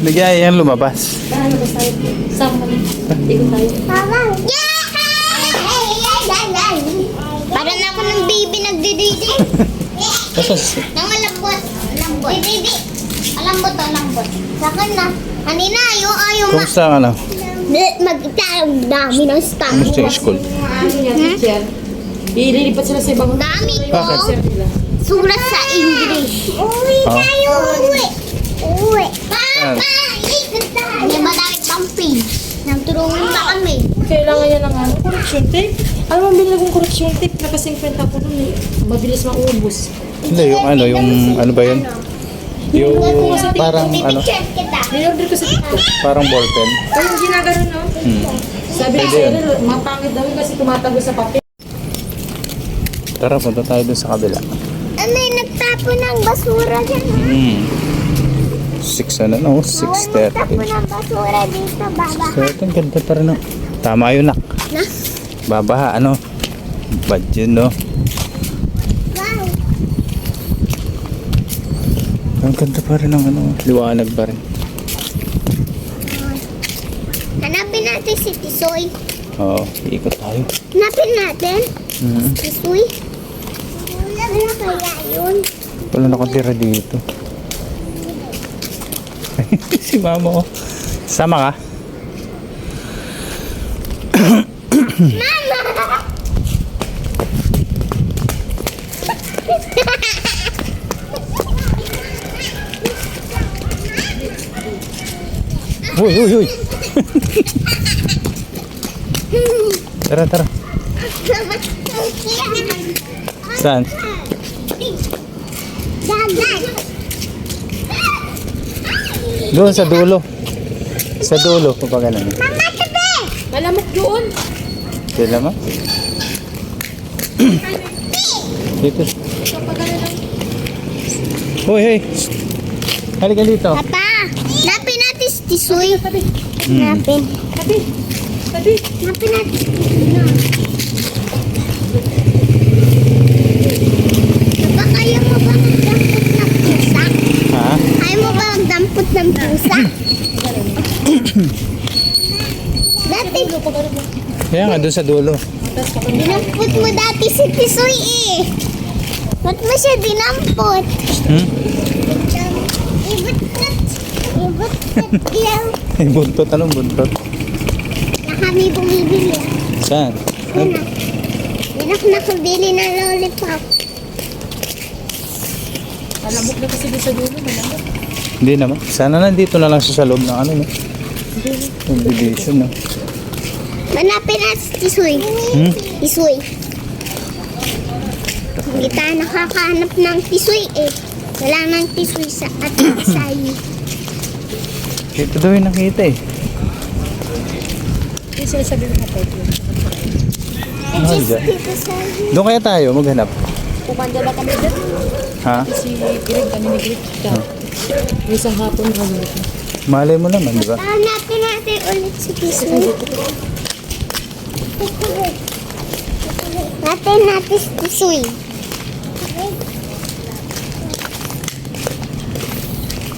Ligaya yan lumabas. Tayo. Sama kami. Ikot tayo. Parang ako ng baby nagdididi. Tapos, Nang malambot. Malambot. Baby. Malambot to, malambot. Sa akin na. Kanina, ayaw, ayaw ma... kumusta ang ano? Magtalang dami ng stamp. Kumusta yung school? Ano niya, teacher? Ililipat sila sa ibang Dami ko. Bakit? Sa English. Uwi Ah. tayo. Uwi. Uwi. Tayo. May madami pang page. Nagtulungan pa kami. Kailangan niya ng ano, correction tape. Alam mo, binili kong correction tape. Naka-50 ako nun eh. Mabilis maubos. Hindi, yung ano, yung ano ba yun? Yung parang ano, Picture kita. Niorder ko sa TikTok. parang ballpen. Ay, yung ginagano, no? Hmm. Sabi ko Pwede sa'yo, mapangit daw yun kasi tumatago sa papel. Tara, punta tayo dun sa kabila. Ano yung nagtapo ng basura dyan? Hmm. 6 ano, no? Bawal magtapo 6.30. ng basura dito, baba. So, ito, ang ganda pa rin, no? Tama yun, nak. Na? Babaha, ano? Bad yun, no? Ang ganda pa rin ng ano, liwanag pa rin. Hanapin natin si Tisoy. Oo, iikot tayo. Hanapin natin. Hmm. Tisoy. Ano kaya yun? Wala nakatira dito. si mama ko. Sama ka? Mama! Uy, uy, uy. tara, tara. Saan? Doon sa dulo. Sa dulo, kapag. Mama, tabi! Malamok doon. Sila mo? Dito. Uy, hey. Halika dito. Papa, hanapin natin si Tisoy. Tabi, Hmm. Hanapin. tabi, tabi. Hanapin natin si Tisoy. Papa, kaya mo ba magdampot ng pusa? Ha? Kaya mo ba magdampot ng pusa? Dati, Kaya nga, doon sa dulo. dinampot mo dati si Tisoy eh. Ba't mo siya dinampot? Hmm? Ibot-tot. Ibot-tot lang. Ay, buntot. Anong buntot? Na kami bumibili. Saan? Ano? Hindi na ako nakabili ng lollipop. Malamok na kasi sa dulo. Malamok. Hindi naman. Sana nandito na lang siya sa loob ng ano, no? Subdivision, no? Manapin na si Tisoy. Hmm? Tisoy. Hindi tayo nakakahanap ng tisoy eh. Wala nang tisoy sa at sayo. Dito daw yung nakita eh. Yung sinasabi mo na pwede. Ano dyan? Dito sayo. Doon kaya tayo maghanap. Pumanda ba kami doon? Ha? Si Greg, kami ni Greg. May isang hapon na kami. Malay mo naman, di ba? Hanapin natin ulit si Tisoy. Natin natin si Tisoy.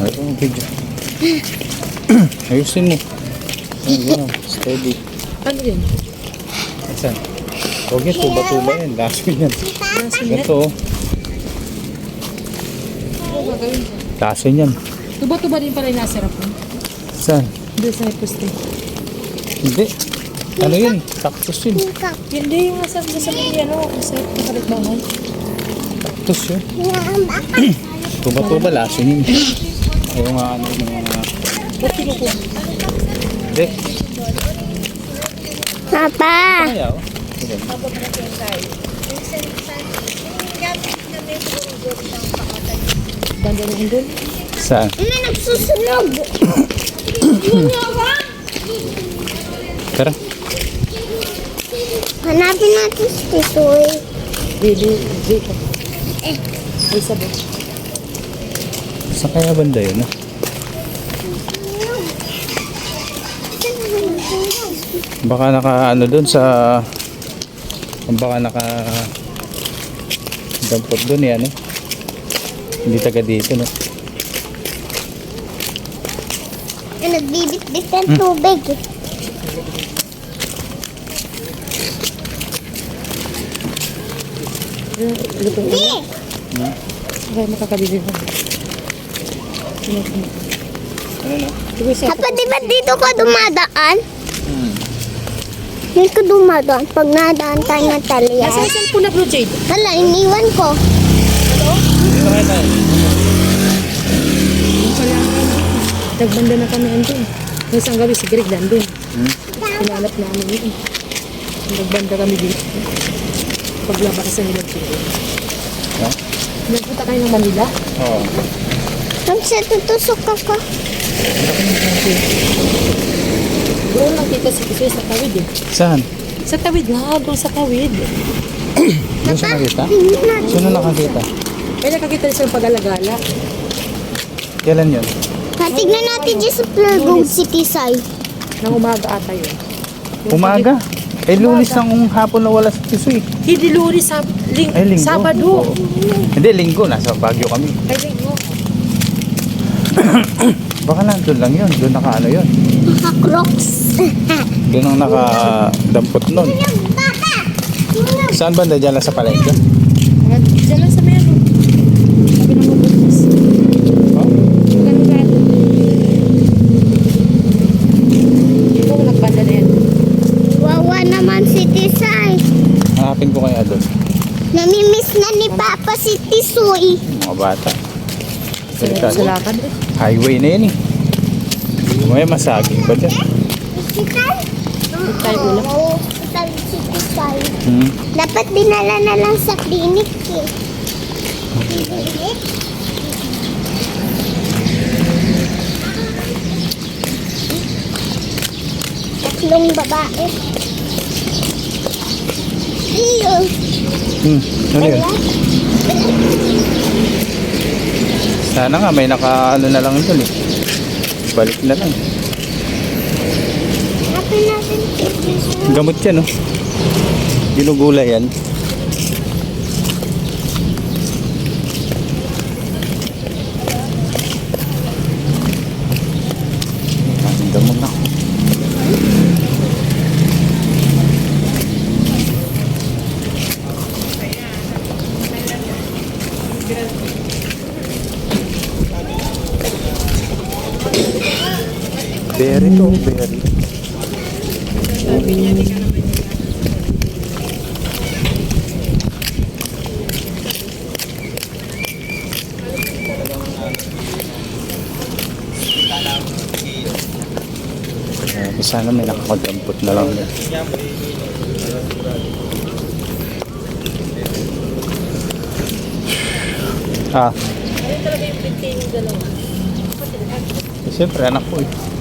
Ay, ito ang video. Ayusin mo. Ay, wow. Steady. Ano yun? Saan? Huwag yan, tuba-tuba yan. Laso yan. Ito, oh. Ano gagawin ko? Laso yan. Tuba-tuba din pala yung nasa harap mo. Saan? Doon sa poste. Hindi. Ano yun? Cactus yun. Hindi yung nasa sa may ano, sa kapalit bahay. Cactus yun. Tuba-tuba, laso yun. Ayaw nga ano yung mga... Ba't kinukuha? Hindi. Papa. Kaya, oh. Sige. Banda rin doon. Saan? May nagsusunog. Tara. Hanapin natin si Tisoy. Dili, dito. Eh. Ay, sabi. Saan kaya banda yun, ah? Baka naka ano doon sa baka naka dampot doon eh ano hindi taga dito no nagbibit-bit ng tubig. eh. Luto ko. Di! Okay, makakabili ko. Ano na? Sige, sa Papa, di ba dito ka dumadaan? Hmm. Dito dumadaan pag nadaan tayo ng talya. Nasaan saan po na Blue Jade? Hala, iniwan ko. Nagbanda na kami andun. Isang gabi si Greg nandun. Hmm? Pinalap namin yun. Nagbanda kami dito. Paglabas sa nila Greg. Ha? Nagpunta kayo ng Manila. Oo. Pag sa tutusok ako. Doon lang kita si Kisoy sa tawid eh. Saan? Sa tawid nga, doon sa tawid. Doon siya nakita? Hindi na. Nakakita? May nakakita rin silang pag-alagala. Kailan yun? Tignan natin dyan sa Playground City Sai. Nang umaga ata yun. Yung Umaga. Eh, lunis lang kung hapon na wala sa Tisoy. pag- Hindi luri sa ling Ay, linggo. Sabado. Oo. Hindi, linggo. Nasa Baguio kami. Ay, linggo. Baka nandun lang yun. Doon naka ano yun. Naka-crocs. Doon ang nakadampot nun. Baka! Saan banda dyan lang sa palengke? Diyan lang sa meron. Sabi ng mabutis. Oh? Maganda ka. Ito, nagbanda na yan. Wawa naman si Tisay. Hanapin ko kaya doon. Namimiss na ni Papa si Tisoy. Mga bata. Sa, Delikado. sa lakad eh. Highway na yun eh. May masaging pa dyan. Tayo ulam. Oo, sabi si Tisay. Hmm. Dapat dinala na lang sa clinic eh. Clinic? Tatlong babae. Iyo. Hmm. Ano yun? Sana nga may naka ano na lang doon eh. Balik na lang. Gamot yan oh. Ginugulay yan. Berry to, berry. Uh, sana may nakakadampot na lang. Ah. Eh, Siyempre, anak ko eh.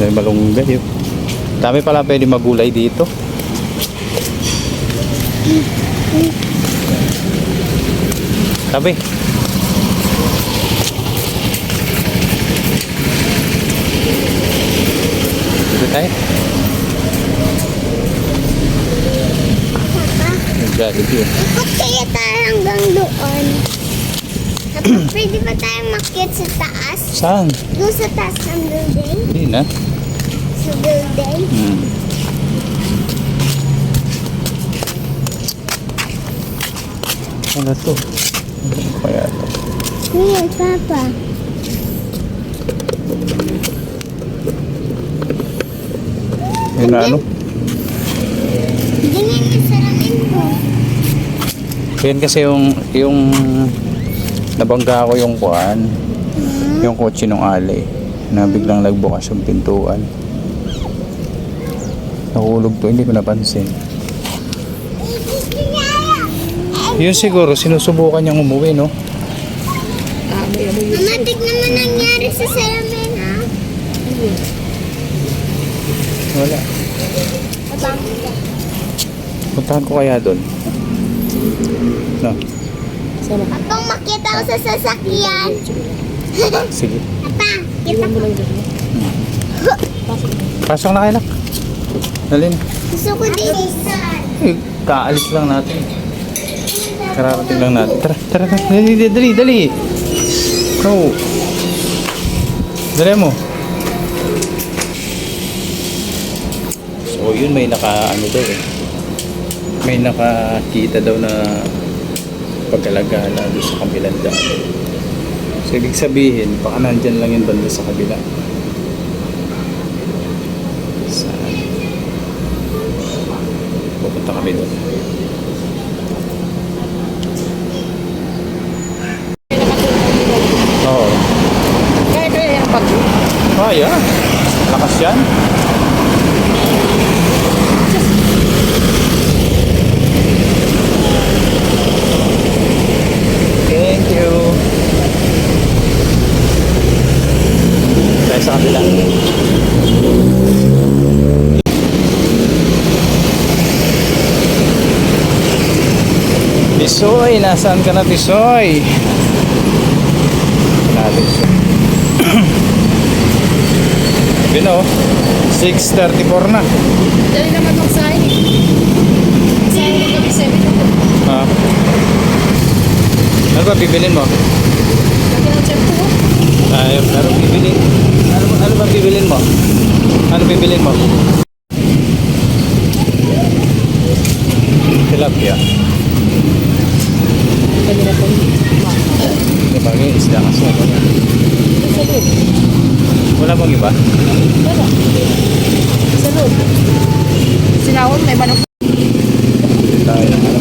May malunggay yun. Dami pala pwede magulay dito. Tabi. Dito tayo. Jollibee. oh. Ikot kaya tayo hanggang doon. Tapos pwede ba tayong makyat sa taas? Saan? Doon sa taas ng building? Hindi na. Sa building? Hmm. Ano to? Ano kaya to? Ngayon, Papa. Yun na ano? Ganyan yung salamin ko. Yan kasi yung yung nabangga ko yung kuan, yung kotse ng ali na biglang nagbukas yung pintuan. Nahulog to, hindi ko napansin. Yun siguro, sinusubukan niyang umuwi, no? Mama, tignan mo nangyari sa salamin, ha? Wala. Puntahan ko kaya doon. No. Apang makita ko sa sasakyan. sige. Apa, kita ko. Pasok na kayo, nak. Dali na. Gusto ko dito. Eh, kaalis lang natin. Kararating lang natin. Tara, tara, tara. Dali, dali, dali. dali. Go. Dali mo. So, yun may naka, ano daw eh. May nakakita daw na pag-alagala doon sa kabilang daan. So, ibig sabihin, baka nandyan lang yung banda sa kabila. Pupunta kami doon. Oo. Kaya kaya yung bagyo. Oh, yeah. Lakas yan. Thank you. Tayo sa kabila. Nasaan ka na Tisoy? Natin siya. O, 6.34 na. Dali naman magsahin eh. Sahin mo kami 7 ako. Ha? Ano ba bibilin mo? Lagi ng shampoo. Ay, ano bibilin? Ano, ano ba bibilin mo? Ano bibilin mo? Tilapia. Pwede na po. Yung isda kasi ako yan. Sa loob. Wala bang iba? Wala. Sa loob. Sinawon, may manok. Tayo ng ano.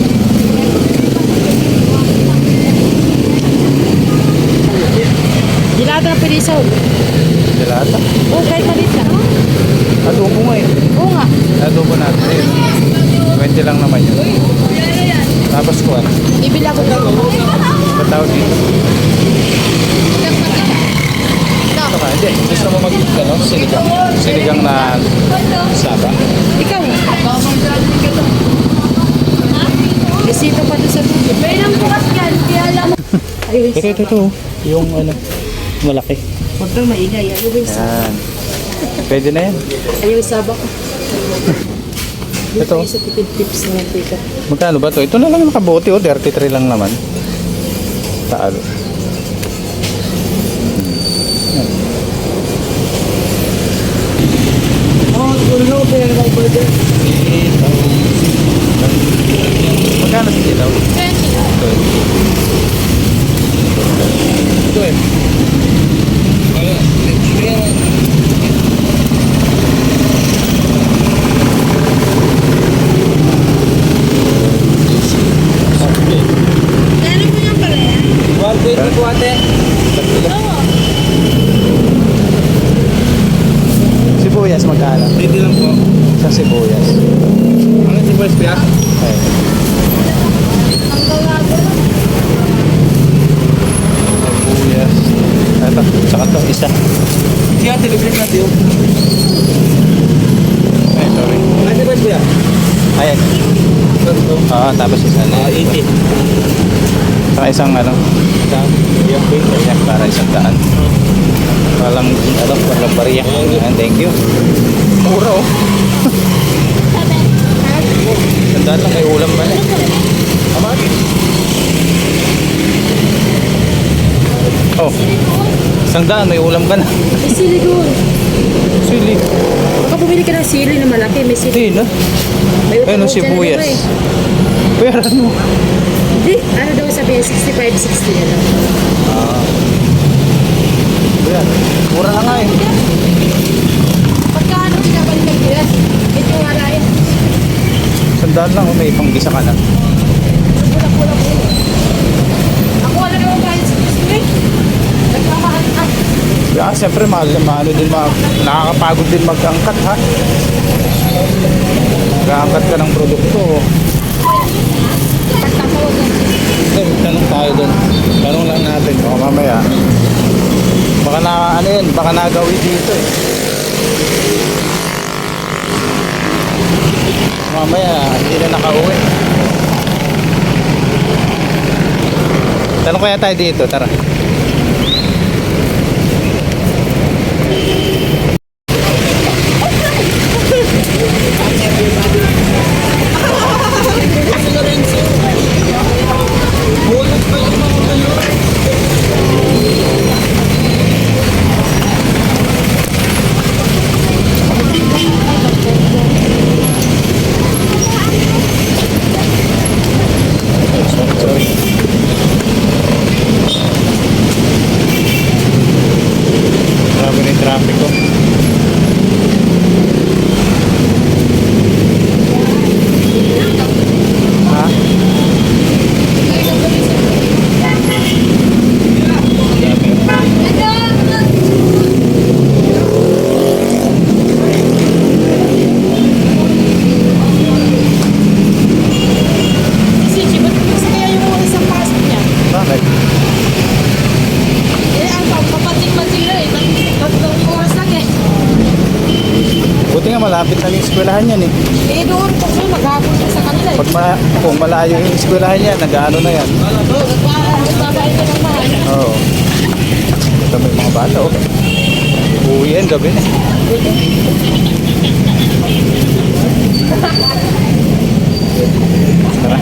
Dilata na pwede sa loob. Dilata. Oo, kahit maliit lang. Adobo mo eh. Oo nga. Adobo natin. Ayun. 20 lang naman yun. Tapos kuwan. Ibili ako dito. Ba't tawag dito? Ito ka, hindi. Gusto mo mag, ano, sinigang? Sinigang na saba? Ikaw. Bisito pa doon sa tubig. May nang bukas yan. Kaya alam. Ayun. Ito, ito, ito. Yung ano, malaki. Huwag kang maingay. Ayaw yung sabak. Yan. Pwede na yan. Ayaw yung sabak. Dito Ito. sa tipid tips na mantika. Magkano ba to? Ito na lang nakabote oh, 33 lang naman. Talo. Magkano si Ilaw? 20. 20. 20. Sa sibuyas. Ano si Boys Pia? Ay. Sibuyas. Ito, saka to, isa. Si Ate, bibili natin yung. Ay, sorry. Ano si Boys Pia? Ayan. Oo, tapos isa na. Ah, 80. Saka isang ano, Yung big. Ayan, para isang daan. Walang, ano, walang bariya. Thank you. Mura oh. Sandaan lang, may ulam ba na eh. Tama? Oh, isang daan, may ulam ka na. May sili doon. Sili. Baka bumili ka ng sili na malaki. May sili. Hindi na. May utang Ayun, dyan sibuyas. eh. Pera mo. Hindi. Ano daw sabi 65, 60 na lang. Ah. Ayan, mura na nga eh. Sandaan lang, oh, may panggisa ka na. Ako wala naman kain sa eh. Nagmamahal ka. Yeah, siyempre mahal, maano din, ma nakakapagod din mag-angkat ha. Mag-angkat ka ng produkto. Hindi, tanong tayo doon. Tanong lang natin, baka mamaya. Baka na, ano yun, baka nagawi dito eh. Mamaya, hindi na nakauwi. Tanong kaya tayo dito, tara. Malapit na yung eskwelahan yan eh. Eh doon kung may maghapon ka sa kanila eh. Pag ma kung malayo yung eskwelahan yan, nag-ano na yan. Babae ka ng mahal. Oo. Ito may mga bata oh. Uwi yan, gabi na. Tara.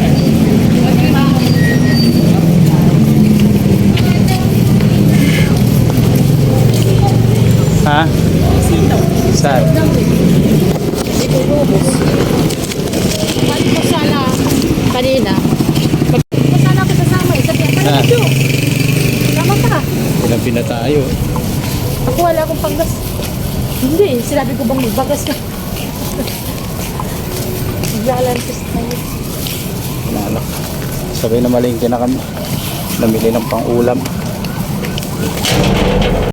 Ha? Saan? Dito lubos. Balik ko sana kanina. Pag ko sana ako kasama eh. Sabi, Ah. ah. Sama ka. Ilang pina tayo. Ako wala akong panggas. Hindi, sinabi ko bang magbagas ka. Maglalantis tayo. Ano? Sabay na malingki na kami. Namili ng pang ulam.